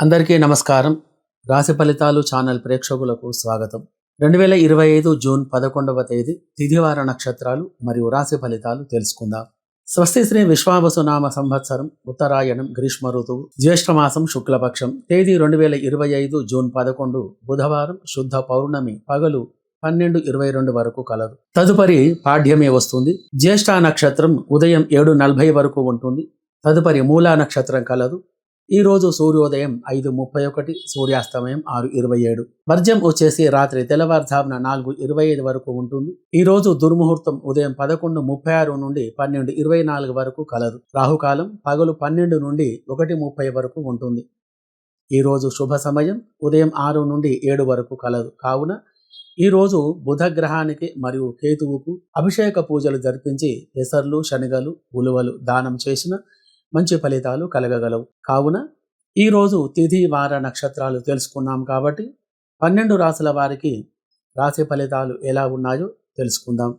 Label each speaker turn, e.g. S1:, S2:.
S1: అందరికీ నమస్కారం. రాశి ఫలితాలు ఛానల్ ప్రేక్షకులకు స్వాగతం. రెండు వేల ఇరవై ఐదు జూన్ పదకొండవ తేదీ తిథివార నక్షత్రాలు మరియు రాశి ఫలితాలు తెలుసుకుందాం. స్వస్తి శ్రీ విశ్వావసు నామ సంవత్సరం ఉత్తరాయణం గ్రీష్మ ఋతువు జ్యేష్ఠమాసం శుక్లపక్షం. తేదీ రెండు వేల ఇరవై ఐదు జూన్ పదకొండు బుధవారం శుద్ధ పౌర్ణమి పగలు పన్నెండు ఇరవై రెండు వరకు కలదు. తదుపరి పాడ్యమే వస్తుంది. జ్యేష్ఠ నక్షత్రం ఉదయం ఏడు నలభై వరకు ఉంటుంది. తదుపరి మూలా నక్షత్రం కలదు. ఈరోజు సూర్యోదయం ఐదు ముప్పై ఒకటి సూర్యాస్తమయం ఆరు ఇరవై ఏడు. వర్జం వచ్చేసి రాత్రి తెల్లవారుజామున నాలుగు ఇరవై ఐదు వరకు ఉంటుంది. ఈ రోజు దుర్ముహూర్తం ఉదయం పదకొండు ముప్పై ఆరు నుండి పన్నెండు ఇరవై నాలుగు వరకు కలదు. రాహుకాలం పగలు పన్నెండు నుండి ఒకటి ముప్పై వరకు ఉంటుంది. ఈరోజు శుభ సమయం ఉదయం ఆరు నుండి ఏడు వరకు కలదు. కావున ఈ రోజు బుధ గ్రహానికి మరియు కేతువుకు అభిషేక పూజలు జరిపించి పెసర్లు శనగలు ఉలువలు దానం చేసిన మంచి ఫలితాలు కలగగలవు. కావున ఈరోజు తిథి వార నక్షత్రాలు తెలుసుకున్నాం కాబట్టి పన్నెండు రాసుల వారికి రాశి ఫలితాలు ఎలా ఉన్నాయో తెలుసుకుందాం.